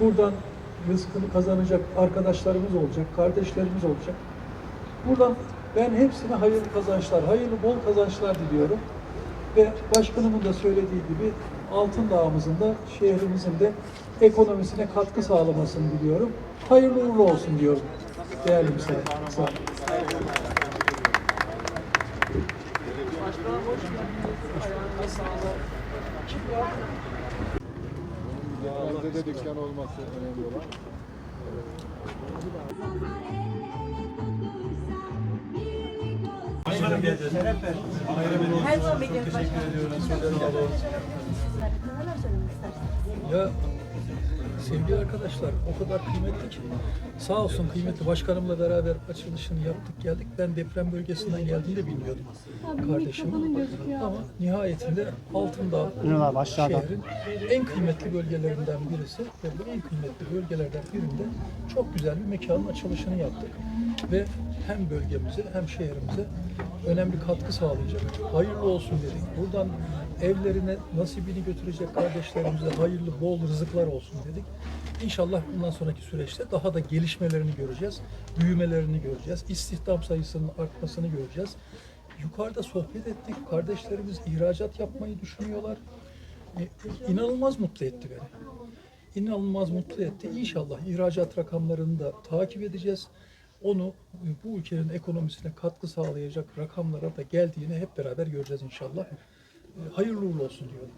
Buradan rızkını kazanacak arkadaşlarımız olacak, kardeşlerimiz olacak. Buradan ben hepsine hayırlı kazançlar, hayırlı bol kazançlar diliyorum. Ve başkanımın da söylediği gibi Altın Dağımızın da şehrimizin de ekonomisine katkı sağlamasını diliyorum. Hayırlı uğurlu olsun diyorum değerli misafirler. Sağ olun. Genelde de dükkan olması önemli olan. Her zaman bekleriz başkanım. Ya sevgili arkadaşlar o kadar kıymetli ki sağ olsun kıymetli başkanımla beraber açılışını yaptık geldik. Ben deprem bölgesinden geldiğini de bilmiyordum kardeşim. Ama nihayetinde Altındağ Ünlüler aşağıda. şehrin en kıymetli bölgelerinden birisi ve bu en kıymetli bölgelerden birinde çok güzel bir mekanın açılışını yaptık. Ve hem bölgemize hem şehrimize önemli katkı sağlayacak. Hayırlı olsun dedik. Buradan evlerine nasibini götürecek kardeşlerimize hayırlı bol rızıklar olsun dedik. İnşallah bundan sonraki süreçte daha da gelişmelerini göreceğiz, büyümelerini göreceğiz, istihdam sayısının artmasını göreceğiz. Yukarıda sohbet ettik, kardeşlerimiz ihracat yapmayı düşünüyorlar. E, inanılmaz mutlu etti beni. İnanılmaz mutlu etti. İnşallah ihracat rakamlarını da takip edeceğiz. Onu bu ülkenin ekonomisine katkı sağlayacak rakamlara da geldiğini hep beraber göreceğiz inşallah. Hayırlı uğurlu olsun diyorum.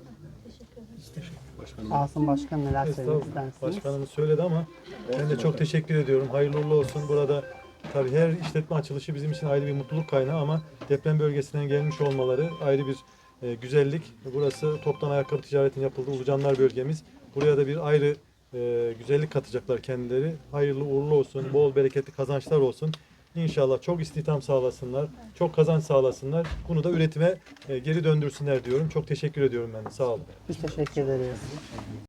Ederiz. Asım Başkan neler söylemek istersiniz? Başkanımız söyledi ama ben de çok teşekkür ediyorum. Hayırlı uğurlu olsun. Burada tabii her işletme açılışı bizim için ayrı bir mutluluk kaynağı ama deprem bölgesinden gelmiş olmaları ayrı bir e, güzellik. Burası toptan ayakkabı ticaretinin yapıldığı Ulucanlar bölgemiz. Buraya da bir ayrı e, güzellik katacaklar kendileri. Hayırlı uğurlu olsun. Bol bereketli kazançlar olsun. İnşallah çok istihdam sağlasınlar, çok kazanç sağlasınlar. Bunu da üretime e, geri döndürsünler diyorum. Çok teşekkür ediyorum ben. de. Sağ olun. Biz teşekkür ederiz.